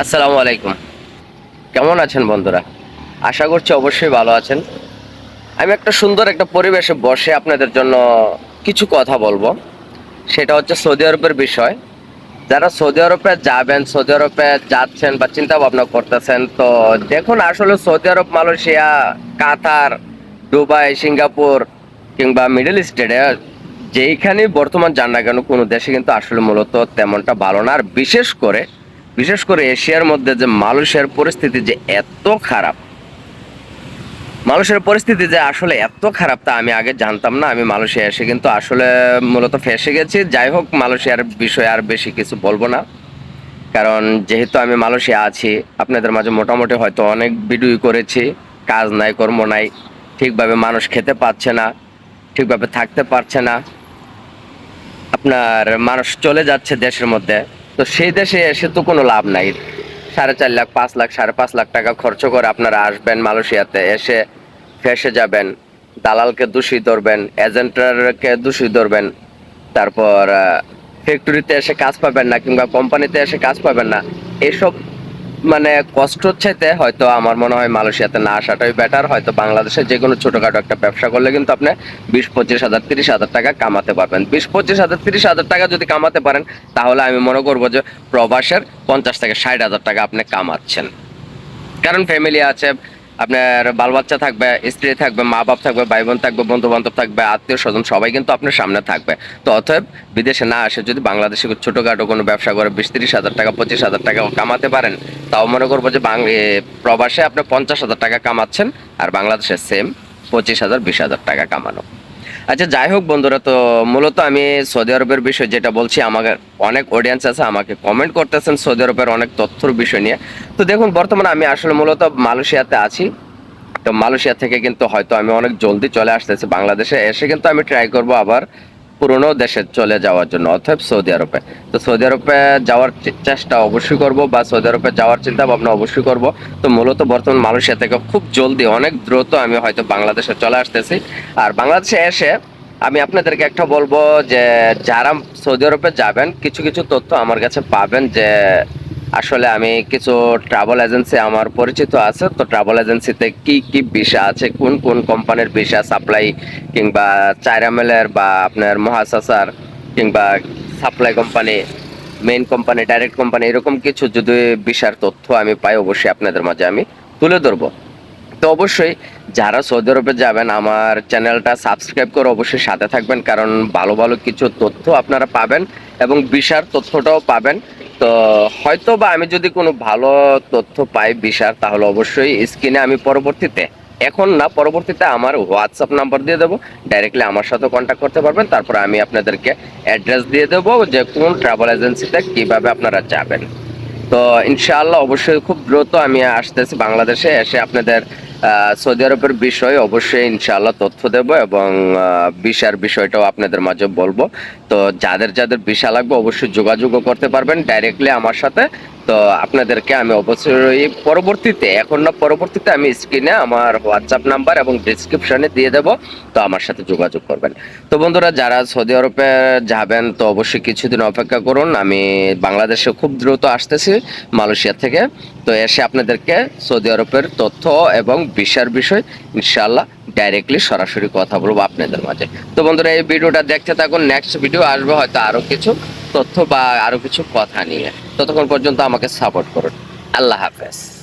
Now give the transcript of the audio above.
আসসালামু আলাইকুম। কেমন আছেন বন্ধুরা? আশা করছি অবশ্যই ভালো আছেন। আমি একটা সুন্দর একটা পরিবেশে বসে আপনাদের জন্য কিছু কথা বলব। সেটা হচ্ছে সৌদি আরবের বিষয়। যারা সৌদি আরবে যাবেন, সৌদি আরবে যাচ্ছেন বা চিন্তা ভাবনা করতেছেন, তো দেখুন আসলে Saudi Arabia, Malaysia, Qatar, Dubai, Singapore কিংবা মিডল ইস্টে যেইখানে বর্তমান যান না কেন, কোনো দেশে কিন্তু আসলে মূলত তেমনটা ভালো না। আর বিশেষ করে বিশেষ করে এশিয়ার মধ্যে যে মালয়েশিয়ার পরিস্থিতি যে এত খারাপ, মালয়েশিয়ার পরিস্থিতি যে আসলে এত খারাপ তা আমি আগে জানতাম না। আমি মালয়েশিয়া এসে কিন্তু আসলে মূলত ফেসে গেছি। যাই হোক, মালয়েশিয়ার বিষয়ে আর বেশি কিছু বলব না। কারণ যেহেতু আমি মালয়েশিয়া আছি, আপনাদের মাঝে মোটামুটি হয়তো অনেক ভিডিও করেছি। কাজ নাই, কর্ম নাই, ঠিকভাবে মানুষ খেতে পাচ্ছে না, ঠিকভাবে থাকতে পারছে না। আপনার মানুষ চলে যাচ্ছে দেশের মধ্যে। তো সেই দেশে এসে তো কোনো লাভ নাই। সাড়ে চার লাখ, পাঁচ লাখ, সাড়ে পাঁচ লাখ টাকা খরচ করে আপনারা আসবেন মালয়েশিয়াতে, এসে ফেসে যাবেন, দালালকে দোষী ধরবেন এজেন্টারকে দোষী ধরবেন, তারপর ফ্যাক্টরিতে এসে কাজ পাবেন না কিংবা কোম্পানিতে এসে কাজ পাবেন না। এসব মানে কষ্ট চাইতে হয়তো আমার মনে হয় মালয়েশিয়াতে না আসাটাই বেটার হয়তো বাংলাদেশে যে কোনো ছোটখাটো একটা ব্যবসা করলে কিন্তু আপনি বিশ, পঁচিশ হাজার, তিরিশ হাজার টাকা কামাতে পারবেন। বিশ, পঁচিশ হাজার, তিরিশ হাজার টাকা যদি কামাতে পারেন, তাহলে আমি মনে করব যে প্রবাসের পঞ্চাশ থেকে ষাট হাজার টাকা আপনি কামাচ্ছেন। কারণ ফ্যামিলি আছে আপনার বাল বাচ্চা থাকবে, স্ত্রী থাকবে, মা বাপ থাকবে ভাই বোন থাকবে বন্ধু বান্ধব থাকবে, আত্মীয় স্বজন সবাই কিন্তু আপনার সামনে থাকবে। তো অতএব বিদেশে না আসে যদি বাংলাদেশে ছোটোখাটো কোনো ব্যবসা করে বিশ, তিরিশ হাজার টাকা, পঁচিশ হাজার টাকা কামাতে পারেন, তাও মনে করব যে প্রবাসে আপনি পঞ্চাশ হাজার টাকা কামাচ্ছেন, আর বাংলাদেশে সেম পঁচিশ হাজার, বিশ হাজার টাকা কামানো। আচ্ছা যাই হোক বন্ধুরা, তো মূলত আমি সৌদি আরবের বিষয়ে যেটা বলছি, আমাকে অনেক অডিয়েন্স আছে, আমাকে কমেন্ট করতেছেন সৌদি আরবের অনেক তথ্যর বিষয় নিয়ে। তো দেখুন, বর্তমানে আমি আসলে মূলত মালয়েশিয়াতে আছি। তো মালয়েশিয়া থেকে কিন্তু হয়তো আমি অনেক জলদি চলে আসতেছি বাংলাদেশে, এসে কিন্তু আমি ট্রাই করব আবার পুরনো দেশে চলে যাওয়ার জন্য অর্থাৎ সৌদি আরবে। তো সৌদি আরবে যাওয়ার চেষ্টা অবশ্যই করব বা সৌদি আরবে যাওয়ার চিন্তা ভাবনা অবশ্যই করব। তো মূলত বর্তমান মালয়েশিয়া থেকে খুব জলদি, অনেক দ্রুত আমি হয়তো বাংলাদেশে চলে আসতেছি। আর বাংলাদেশে এসে আমি আপনাদেরকে একটা বলব যে, যারা সৌদি আরবে যাবেন, কিছু কিছু তথ্য আমার কাছে পাবেন যে আসলে আমি কিছু ট্রাভেল এজেন্সি আমার পরিচিত আছে, তো ট্রাভেল এজেন্সিতে কি কি ভিসা আছে, কোন কোন কোম্পানির ভিসা সাপ্লাই কিংবা চাইরামেলের বা আপনার মহাসাসার কিংবা supply company main company direct company এরকম কিছু যদি ভিসার তথ্য আমি পাই, অবশ্যই আপনাদের মাঝে আমি তুলে ধরবো। তো অবশ্যই যারা সৌদি আরবে যাবেন, আমার চ্যানেলটা সাবস্ক্রাইব করে অবশ্যই সাথে থাকবেন, কারণ ভালো ভালো কিছু তথ্য আপনারা পাবেন এবং বিশার তথ্যটাও পাবেন। তো হয়তো বা আমি যদি কোনো ভালো তথ্য পাই বিশার তাহলে অবশ্যই স্ক্রিনে আমি পরবর্তীতে, এখন না, পরবর্তীতে আমার হোয়াটসঅ্যাপ নাম্বার দিয়ে দেবো। ডাইরেক্টলি আমার সাথে কন্ট্যাক্ট করতে পারবেন। তারপরে আমি আপনাদেরকে অ্যাড্রেস দিয়ে দেবো যে কোন ট্রাভেল এজেন্সিতে কীভাবে আপনারা যাবেন। তো ইনশাআল্লাহ অবশ্যই খুব দ্রুত আমি আসতেছি বাংলাদেশে, এসে আপনাদের সৌদি আরবের বিষয় অবশ্যই ইনশাআল্লাহ তথ্য দেব এবং ভিসার বিষয়টাও আপনাদের মাঝে বলব। তো যাদের যাদের ভিসা লাগবে অবশ্যই যোগাযোগও করতে পারবেন ডাইরেক্টলি আমার সাথে। তো আপনাদেরকে আমি অবশ্যই পরবর্তীতে, এখন না, পরবর্তীতে আমি স্ক্রিনে আমার হোয়াটসঅ্যাপ নাম্বার এবং ডিসক্রিপশনে দিয়ে দেব, তো আমার সাথে যোগাযোগ করবেন। তো বন্ধুরা, যারা সৌদি আরবে যাবেন, তো অবশ্যই কিছুদিন অপেক্ষা করুন, আমি বাংলাদেশে খুব দ্রুত আসতেছি মালয়েশিয়া থেকে, তো এসে আপনাদেরকে সৌদি আরবের তথ্য এবং ভিসার বিষয় ইনশাআল্লাহ ডাইরেক্টলি সরাসরি কথা বলব আপনাদের মাঝে। তো বন্ধুরা, এই ভিডিওটা দেখতে থাকুন নেক্সট ভিডিও আসবে হয়তো আরও কিছু তথ্য বা আরও কিছু কথা নিয়ে। ততক্ষণ পর্যন্ত আমাকে সাপোর্ট করুন। আল্লাহ হাফেজ।